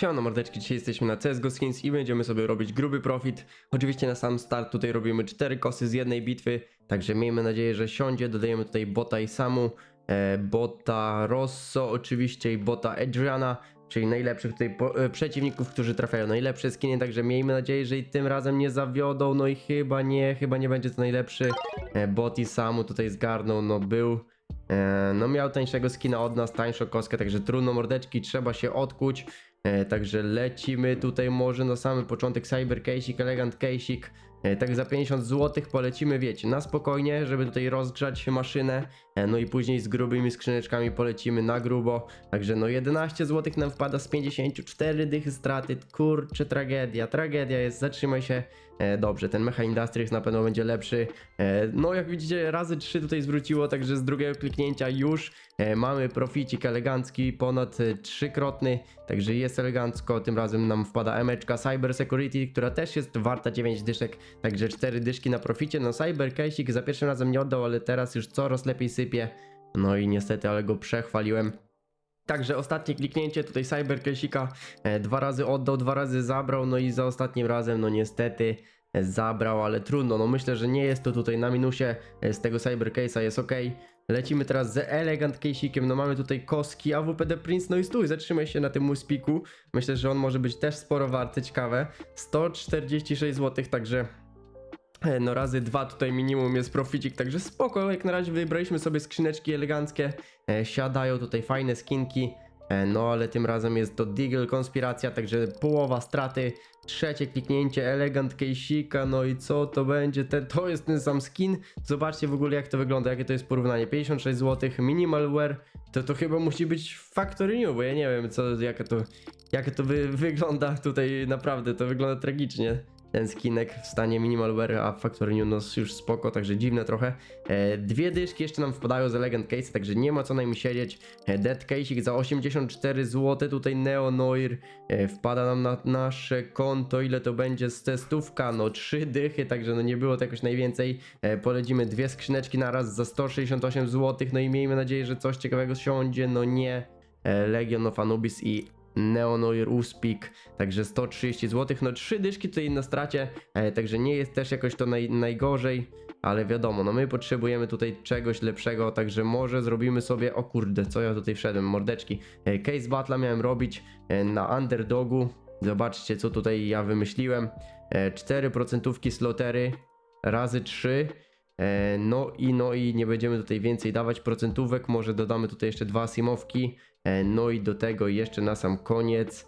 Siemano mordeczki, dzisiaj jesteśmy na CSGO Skins i będziemy sobie robić gruby profit. Oczywiście na sam start tutaj robimy cztery kosy z jednej bitwy, także miejmy nadzieję, że siądzie. Dodajemy tutaj bota i samu, e, bota Rosso oczywiście i bota Adriana, czyli najlepszych tutaj po, e, przeciwników, którzy trafiają najlepsze skiny, także miejmy nadzieję, że i tym razem nie zawiodą, no i chyba nie, chyba nie będzie to najlepszy. E, bot i samu tutaj zgarnął, no był... E, no miał tańszego skina od nas, tańszą koskę, także trudno mordeczki, trzeba się odkuć. E, także lecimy tutaj może na samym początek Cyber Case'ik, Elegant Case'ik. E, tak za 50 zł polecimy, wiecie, na spokojnie, żeby tutaj rozgrzać maszynę. E, no i później z grubymi skrzyneczkami polecimy na grubo. Także no 11 zł nam wpada z 54 dychy straty. Kurczę, tragedia, tragedia jest, zatrzymaj się. E, dobrze, ten Mecha Industries na pewno będzie lepszy. No jak widzicie, razy 3 tutaj zwróciło, także z drugiego kliknięcia już mamy proficik elegancki, ponad trzykrotny, także jest elegancko. Tym razem nam wpada emeczka Cyber Security, która też jest warta 9 dyszek, także 4 dyszki na proficie. No Cyber Case'ik za pierwszym razem nie oddał, ale teraz już coraz lepiej sypie. No i niestety, ale go przechwaliłem. Także ostatnie kliknięcie tutaj Cybercasika e, dwa razy oddał, dwa razy zabrał, no i za ostatnim razem no niestety e, zabrał, ale trudno, no myślę, że nie jest to tutaj na minusie e, z tego Cybercase'a, jest ok. Lecimy teraz z Elegant Case'ikiem, no mamy tutaj koski, AWPD Prince, no i stój, zatrzymaj się na tym uspiku. Myślę, że on może być też sporo warty, ciekawe. 146 zł, także No razy dwa tutaj minimum jest proficik, także spoko, jak na razie wybraliśmy sobie skrzyneczki eleganckie, e, siadają tutaj fajne skinki, e, no ale tym razem jest to Deagle Konspiracja, także połowa straty, trzecie kliknięcie Elegant Case'ika, no i co to będzie, Te, to jest ten sam skin, zobaczcie w ogóle jak to wygląda, jakie to jest porównanie, 56 zł, minimal wear, to to chyba musi być Factory New, bo ja nie wiem co, jak to, jak to wy, wygląda tutaj naprawdę, to wygląda tragicznie ten skinek w stanie minimal wear, a Factory New no już spoko, także dziwne trochę. E, dwie dyszki jeszcze nam wpadają z Legend Case, także nie ma co najmniej siedzieć. E, Dead Case'ik za 84 zł, tutaj Neo Noir e, wpada nam na nasze konto, ile to będzie z testówka, no trzy dychy, także no nie było to jakoś najwięcej. E, polecimy dwie skrzyneczki na raz za 168 zł, no i miejmy nadzieję, że coś ciekawego siądzie, no nie. E, Legion of Anubis i Neonoir Uspik, także 130 zł. No trzy dyszki tutaj na stracie, e, także nie jest też jakoś to naj, najgorzej, ale wiadomo, no my potrzebujemy tutaj czegoś lepszego, także może zrobimy sobie, o kurde, co ja tutaj wszedłem, mordeczki. E, case Battle miałem robić e, na Underdogu, zobaczcie co tutaj ja wymyśliłem. E, 4% slotery razy 3. E, No i no i nie będziemy tutaj więcej dawać procentówek, może dodamy tutaj jeszcze dwa simowki, e, no i do tego jeszcze na sam koniec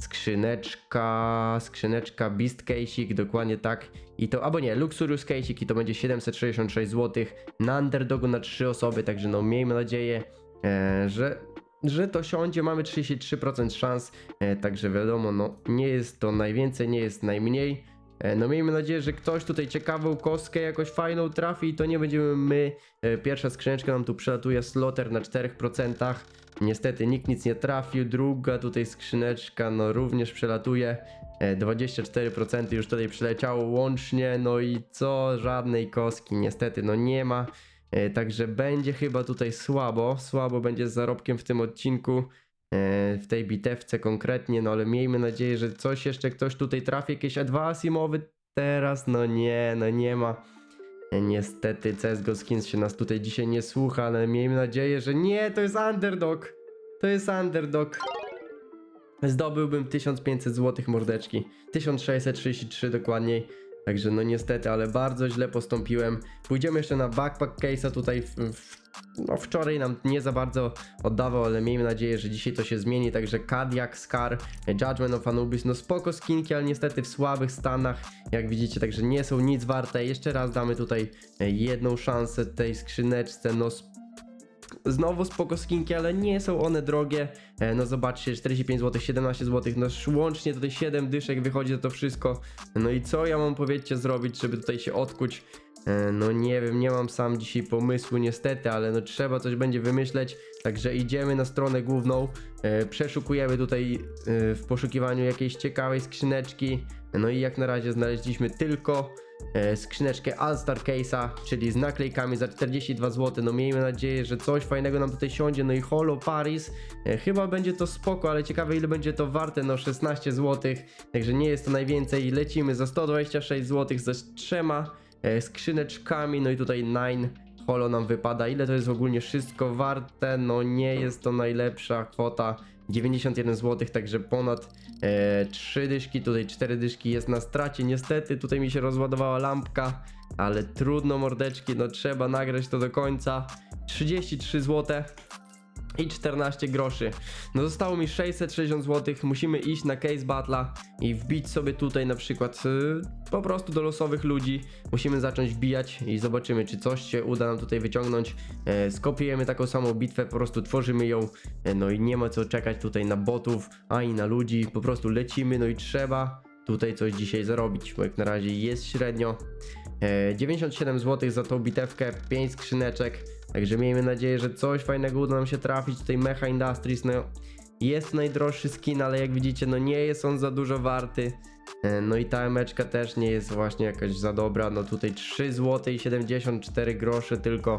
skrzyneczka, skrzyneczka Beast Case'ik, dokładnie tak. I to, albo nie, Luxurious Case'ik i to będzie 766 zł na underdogu na 3 osoby, także no miejmy nadzieję, e, że że to siądzie, mamy 33% szans, także wiadomo, no nie jest to najwięcej, nie jest najmniej. E, No miejmy nadzieję, że ktoś tutaj ciekawą kostkę jakoś fajną trafi i to nie będziemy my. E, Pierwsza skrzyneczka nam tu przelatuje sloter na 4%. Niestety nikt nic nie trafił. Druga tutaj skrzyneczka no również przelatuje. E, 24% już tutaj przyleciało łącznie. No i co? Żadnej kostki niestety no nie ma. E, Także będzie chyba tutaj słabo. Słabo będzie z zarobkiem w tym odcinku e, w tej bitewce konkretnie, no ale miejmy nadzieję, że coś jeszcze ktoś tutaj trafi, jakieś dwa asimowy teraz, no nie, no nie ma. E, Niestety CSGO Skins się nas tutaj dzisiaj nie słucha, ale miejmy nadzieję, że nie, to jest underdog. To jest underdog. Zdobyłbym 1500 zł mordeczki. 1633 dokładniej. Także no niestety, ale bardzo źle postąpiłem. Pójdziemy jeszcze na backpack case'a tutaj w, w, no wczoraj nam nie za bardzo oddawał, ale miejmy nadzieję, że dzisiaj to się zmieni. Także Kadiak, Scar, Judgment of Anubis, no spoko skinki, ale niestety w słabych stanach, jak widzicie, także nie są nic warte. Jeszcze raz damy tutaj e, jedną szansę tej skrzyneczce, no Znowu spoko skinki, ale nie są one drogie. E, No zobaczcie, 45 zł, 17 zł, no łącznie tutaj 7 dyszek wychodzi za to wszystko. No i co ja mam powiedzcie zrobić, żeby tutaj się odkuć? E, No nie wiem, nie mam sam dzisiaj pomysłu niestety, ale no trzeba coś będzie wymyśleć. Także idziemy na stronę główną, e, przeszukujemy tutaj e, w poszukiwaniu jakiejś ciekawej skrzyneczki. No i jak na razie znaleźliśmy tylko skrzyneczkę All-Star Case'a, czyli z naklejkami za 42 zł. No miejmy nadzieję, że coś fajnego nam tutaj siądzie. No i Holo Paris, chyba będzie to spoko, ale ciekawe ile będzie to warte, no 16 zł, także nie jest to najwięcej. Lecimy za 126 zł ze trzema skrzyneczkami, no i tutaj 9 Holo nam wypada. Ile to jest ogólnie wszystko warte? No nie jest to najlepsza kwota. 91 zł, także ponad e, 3 dyszki, tutaj 4 dyszki jest na stracie. Niestety tutaj mi się rozładowała lampka, ale trudno mordeczki, no trzeba nagrać to do końca. 33 zł i 14 groszy. No zostało mi 660 zł, musimy iść na case battle'a i wbić sobie tutaj na przykład y, po prostu do losowych ludzi. Musimy zacząć wbijać i zobaczymy czy coś się uda nam tutaj wyciągnąć. E, skopiujemy taką samą bitwę, po prostu tworzymy ją, e, no i nie ma co czekać tutaj na botów, ani na ludzi, po prostu lecimy, no i trzeba tutaj coś dzisiaj zarobić, bo jak na razie jest średnio. E, 97 zł za tą bitewkę, 5 skrzyneczek. Także miejmy nadzieję, że coś fajnego uda nam się trafić. Tutaj Mecha Industries, no jest najdroższy skin, ale jak widzicie, no nie jest on za dużo warty. E, No i ta emeczka też nie jest właśnie jakaś za dobra. No tutaj 3 zł i 74 grosze tylko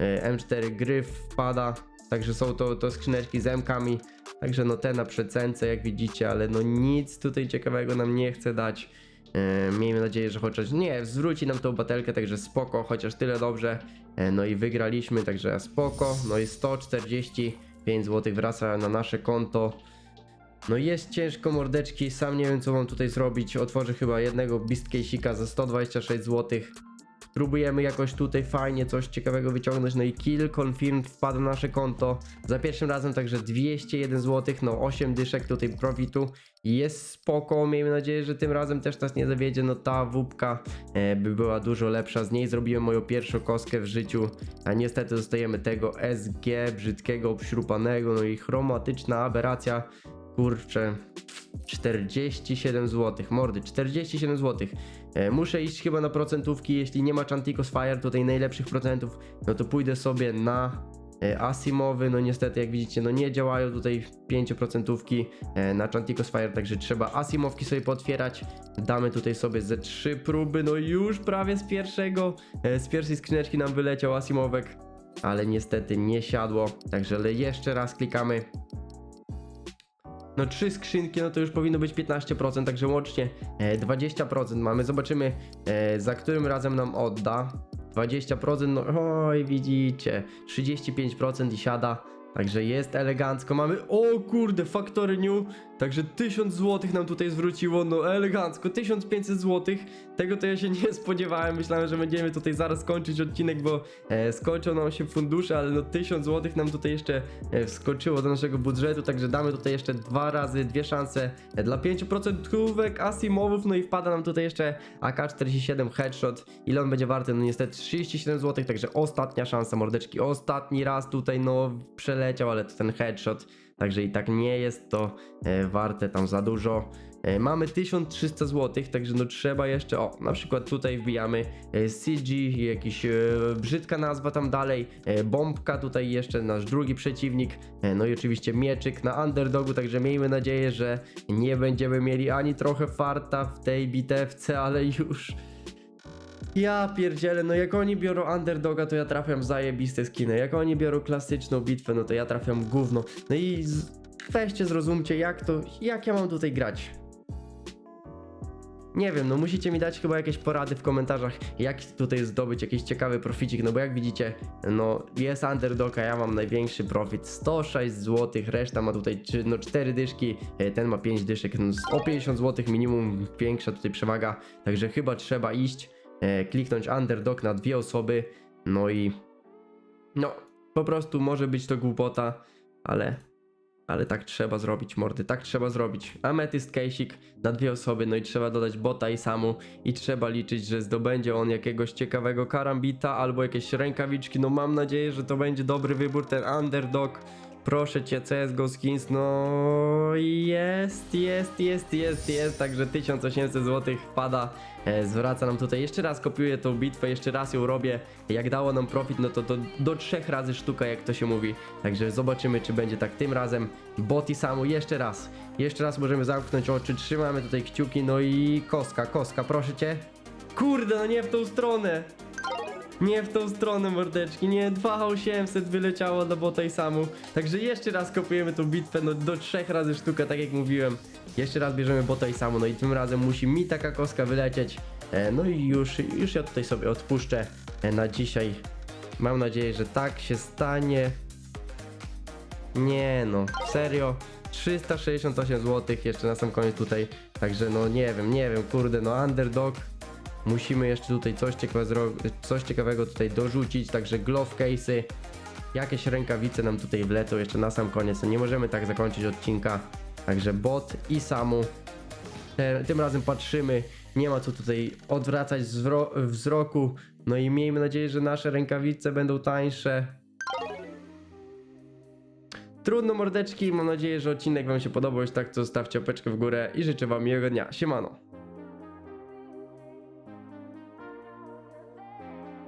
e, M4 gryf wpada. Także są to, to skrzyneczki z M-kami. Także no te na przecence jak widzicie, ale no nic tutaj ciekawego nam nie chce dać. E, miejmy nadzieję, że chociaż nie, zwróci nam tą batelkę, także spoko, chociaż tyle dobrze. E, no i wygraliśmy, także spoko. No i 145 zł wraca na nasze konto. No jest ciężko mordeczki, sam nie wiem co mam tutaj zrobić. Otworzę chyba jednego Beast Case'ika za 126 zł. Próbujemy jakoś tutaj fajnie coś ciekawego wyciągnąć. No i kill confirmed wpadł na nasze konto. Za pierwszym razem także 201 zł, no 8 dyszek tutaj profitu. Jest spoko, miejmy nadzieję, że tym razem też nas nie zawiedzie. No ta wupka e, by była dużo lepsza. Z niej zrobiłem moją pierwszą kostkę w życiu. A niestety dostajemy tego SG brzydkiego, obśrupanego. No i chromatyczna aberracja. Kurczę, 47 zł, mordy, 47 zł. E, muszę iść chyba na procentówki, jeśli nie ma Chanticos Fire, tutaj najlepszych procentów, no to pójdę sobie na e, Asimowy, no niestety jak widzicie, no nie działają tutaj 5% e, na Chanticos Fire, także trzeba Asimowki sobie potwierać. Damy tutaj sobie ze 3 próby, no już prawie z pierwszego, z pierwszej skrzyneczki nam wyleciał Asimowek, ale niestety nie siadło, także jeszcze raz klikamy. No trzy skrzynki, no to już powinno być 15%, także łącznie e, 20% mamy. Zobaczymy e, za którym razem nam odda. 20%, no oj widzicie, 35% i siada. Także jest elegancko. Mamy, o kurde, Factory New. Także 1000 zł nam tutaj zwróciło, no elegancko, 1500 zł. Tego to ja się nie spodziewałem. Myślałem, że będziemy tutaj zaraz kończyć odcinek, bo e, skończą nam się fundusze, ale no 1000 zł nam tutaj jeszcze e, wskoczyło do naszego budżetu. Także damy tutaj jeszcze dwa razy, dwie szanse e, dla 5% Asimowów. No i wpada nam tutaj jeszcze AK-47 Headshot. Ile on będzie warty? No niestety 37 zł, także ostatnia szansa, mordeczki. Ostatni raz tutaj, no ale to ten headshot. Także i tak nie jest to e, warte tam za dużo. E, mamy 1300 zł, także no trzeba jeszcze, o, na przykład tutaj wbijamy e, CG, jakiś e, brzydka nazwa tam dalej, e, bombka, tutaj jeszcze nasz drugi przeciwnik, e, no i oczywiście mieczyk na underdogu, także miejmy nadzieję, że nie będziemy mieli ani trochę farta w tej bitewce, ale już... Ja pierdzielę, no jak oni biorą underdoga, to ja trafiam zajebiste skiny. Jak oni biorą klasyczną bitwę, no to ja trafiam gówno. No i z... weźcie zrozumcie, jak to, jak ja mam tutaj grać. Nie wiem, no musicie mi dać chyba jakieś porady w komentarzach, jak tutaj zdobyć jakiś ciekawy proficik, no bo jak widzicie, no jest underdog, a ja mam największy profit, 106 zł, reszta ma tutaj no 4 dyszki, e, ten ma 5 dyszek, no o 50 zł minimum, większa tutaj przewaga, także chyba trzeba iść, kliknąć underdog na dwie osoby, no i no, po prostu może być to głupota, ale ale tak trzeba zrobić, mordy, tak trzeba zrobić. Ametyst Kejsik na dwie osoby, no i trzeba dodać bota i samu i trzeba liczyć, że zdobędzie on jakiegoś ciekawego karambita albo jakieś rękawiczki. No mam nadzieję, że to będzie dobry wybór, ten underdog. Proszę cię, CSGO Skins, no jest, jest, jest, jest, jest, także 1800 zł wpada, e, zwraca nam tutaj, jeszcze raz kopiuję tą bitwę, jeszcze raz ją robię, jak dało nam profit, no to do, do trzech razy sztuka, jak to się mówi, także zobaczymy, czy będzie tak tym razem, bot i samu, jeszcze raz, jeszcze raz możemy zamknąć oczy, trzymamy tutaj kciuki, no i koska, koska, proszę cię, Kurde, no nie w tą stronę. Nie w tą stronę, mordeczki. Nie, 2800 wyleciało do bota i samu. Także jeszcze raz kopujemy tą bitwę, no do trzech razy sztuka, tak jak mówiłem. Jeszcze raz bierzemy bota i samu, no i tym razem musi mi taka kostka wylecieć. E, no i już, już ja tutaj sobie odpuszczę e, na dzisiaj. Mam nadzieję, że tak się stanie. Nie no, serio. 368 zł jeszcze na sam koniec tutaj. Także no nie wiem, nie wiem, kurde, no underdog. Musimy jeszcze tutaj coś ciekawego, zro- coś ciekawego tutaj dorzucić, także glove case'y. Jakieś rękawice nam tutaj wlecą jeszcze na sam koniec. No nie możemy tak zakończyć odcinka. Także bot i samu. Tym razem patrzymy. Nie ma co tutaj odwracać wzroku. No i miejmy nadzieję, że nasze rękawice będą tańsze. Trudno mordeczki, mam nadzieję, że odcinek wam się podobał. Jeśli tak, to zostawcie opeczkę w górę i życzę wam miłego dnia. Siemano.